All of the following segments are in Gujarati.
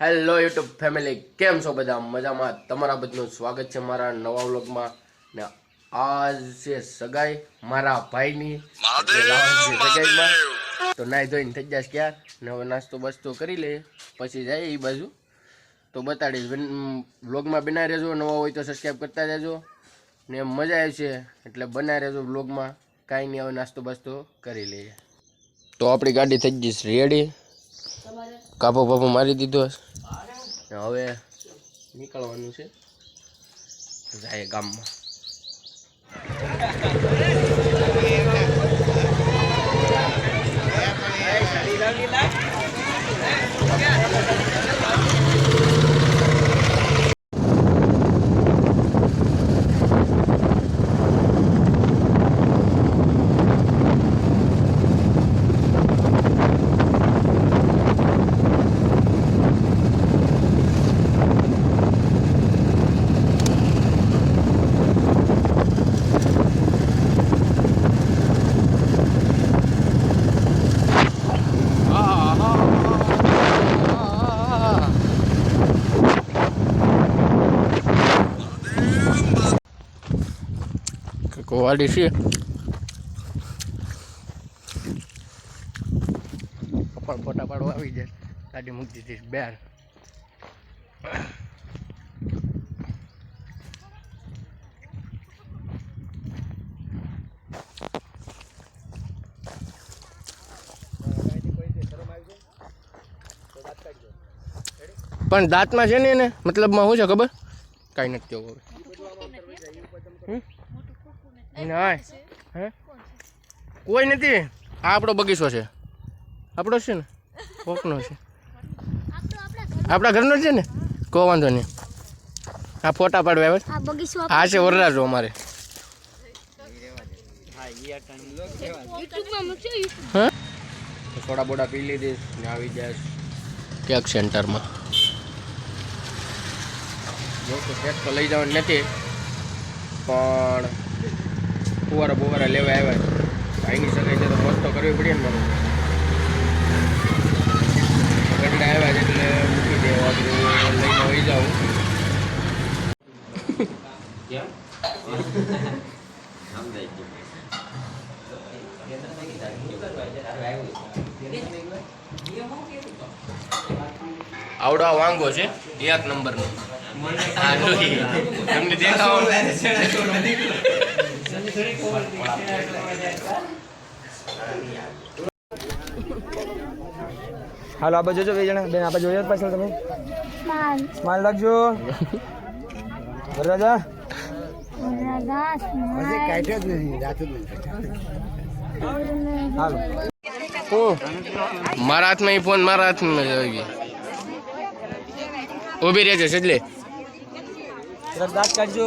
હેલો યુટ્યુબ ફેમિલી કેમ છો બધા? મજામાં? તમારા બધું સ્વાગત છે મારા નવા વ્લોગમાં. ને આજ છે સગાઈ મારા ભાઈની. છે સગાઈમાં. તો નાઈ ધોઈને થઈ જશે ક્યાં? ને હવે નાસ્તો બસ્તો કરી લઈએ. પછી જાય એ બાજુ. તો બતાડીશ. વ્લોગમાં બનાવી રહેજો. નવા હોય તો સબસ્ક્રાઈબ કરતા રહેજો. ને મજા આવશે એટલે બનાવી રહેજો વ્લોગમાં. કાંઈ નહીં હવે નાસ્તો બાસ્તો કરી લઈએ. તો આપણી ગાડી થઈ જઈશ રેડી કાપો પાપો મારી દીધો. હવે નીકળવાનું છે જાય ગામમાં કોવાડી છે પપ્પા ફોટા પાડવા આવી જાય ગાડી મૂકી દીધી બેર પણ દાંતમાં છે ને એને? મતલબમાં શું છે ખબર? કાંઈ નથી કેવું હવે. હમ? ના હે? કોઈ નથી. આ આપણો બગીચો છે. આપણો છે ને? કોકનો છે. આપણા ઘરનો જ છે ને? કો વાંધો નહીં. આ ફોટા પાડવા આવે. આ છે વરરાજો અમારે. હા? થોડા બોડા પી લીધી ને આવી જાય. કેક સેન્ટરમાં. જો તો કેક તો લઈ જવાની નથી પણ ફુવારા બુવારા લેવા આવ્યા ભાઈની સગાઈ છે તો મોજ કરવી પડી ને મારું. ગંડા આવ્યા છે એટલે મૂકી દેવા લઈને વહી જાઉં. આવડો આ વાંગો છે એક નંબરનો. તમને દેખાવો? હાલો આપણે જોજો બે જણા. બેન આ બાજુ જોયો પાછળ તમે? સ્માઈલ. રાખજો. રાજા હાલો. હું મારા હાથમાં ઈ ફોન મારા હાથમાં જ આવી ઊભી રહેજો સજલે જરાક દાંત કાઢજો.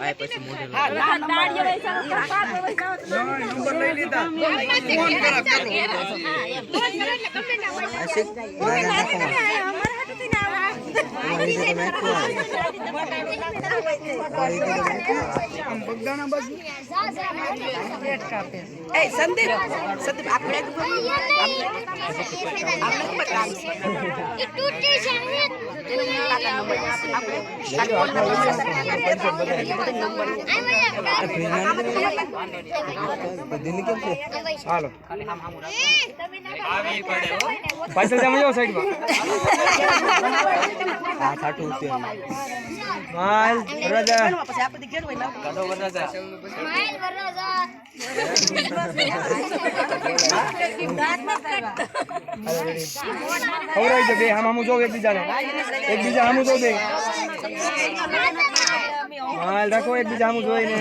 એ સંદીપ સંદીપ આપણે હાલો. પાછળ તમે સાઈડમાં. હા ખાટું માલ વરરાજા પછી આપણે ઘેર હોય લાવ કાઢો વરરાજા ખવડાવી દો બે આમ આમ જો એકબીજાને. એકબીજા આમ જો બે માલ રાખો એકબીજા આમ જોઈને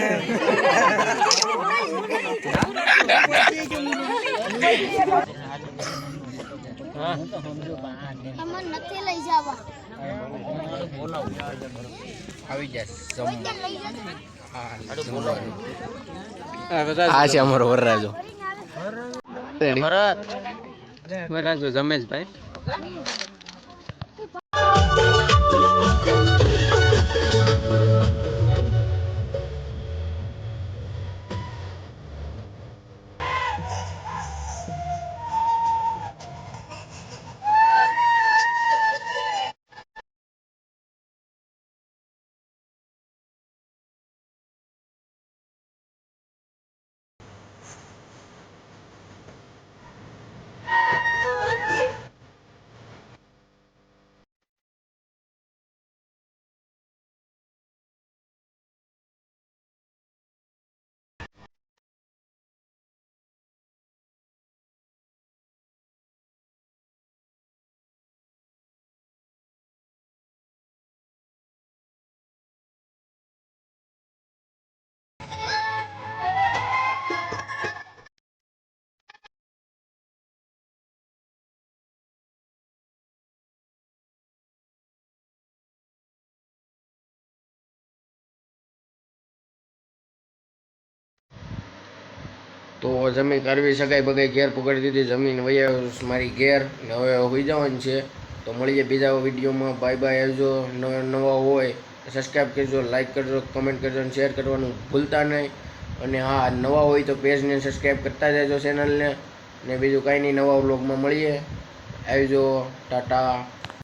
અમને નથી લઈ જવા. આવી જાય કોઈ ત્યાં લઈ આ છે અમારો વરરાજો જમેશભાઈ. તો જમીન કરવી શકાય બગાઈ ઘેર પકડી દીધી, જમીન વૈયા મારી ઘેર, ને હવે હોઈ જવાની છે. તો મળીએ બીજા વિડીયોમાં. બાય બાય આવજો. નવા નવા હોય સબસ્ક્રાઈબ કરજો લાઈક કરજો કમેન્ટ કરજો અને શેર કરવાનું ભૂલતા નહીં. અને હા નવા હોય તો પેજને સબસ્ક્રાઈબ કરતા જજો ચેનલને ને. બીજું કાંઈ નહીં, નવા વ્લોગમાં મળીએ. આવજો, ટાટા.